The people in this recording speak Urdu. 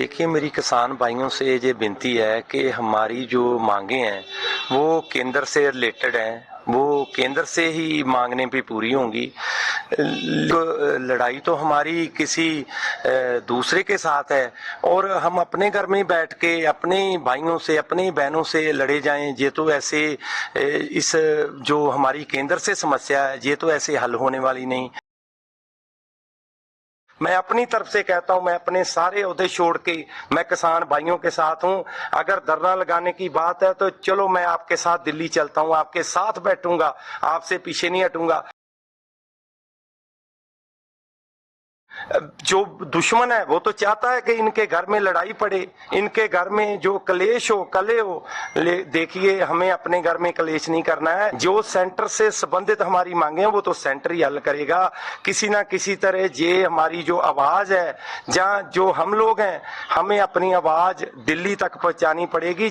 دیکھیے، میری کسان بھائیوں سے یہ بنتی ہے کہ ہماری جو مانگیں ہیں، وہ کیندر سے ریلیٹڈ ہیں۔ وہ کیندر سے ہی مانگنے پہ پوری ہوں گی۔ لڑائی تو ہماری کسی دوسرے کے ساتھ ہے۔ اور ہم اپنے گھر میں بیٹھ کے، اپنے بھائیوں سے، اپنے بہنوں سے لڑے جائیں، یہ تو ایسے اس جو ہماری کیندر سے سمسیا ہے، یہ تو ایسے حل ہونے والی نہیں۔ میں اپنی طرف سے کہتا ہوں، میں اپنے سارے عہدے چھوڑ کے میں کسان بھائیوں کے ساتھ ہوں۔ اگر درنا لگانے کی بات ہے تو چلو میں آپ کے ساتھ دلی چلتا ہوں، آپ کے ساتھ بیٹھوں گا، آپ سے پیچھے نہیں ہٹوں گا۔ جو دشمن ہے وہ تو چاہتا ہے کہ ان کے گھر میں لڑائی پڑے، ان کے گھر میں جو کلیش ہو، کلے ہو دیکھیے، ہمیں اپنے گھر میں کلیش نہیں کرنا ہے۔ جو سینٹر سے سبندت ہماری مانگیں، وہ تو سینٹر ہی حل کرے گا۔ کسی نہ کسی طرح یہ ہماری جو آواز ہے، جہاں جو ہم لوگ ہیں، ہمیں اپنی آواز دلی تک پہنچانی پڑے گی۔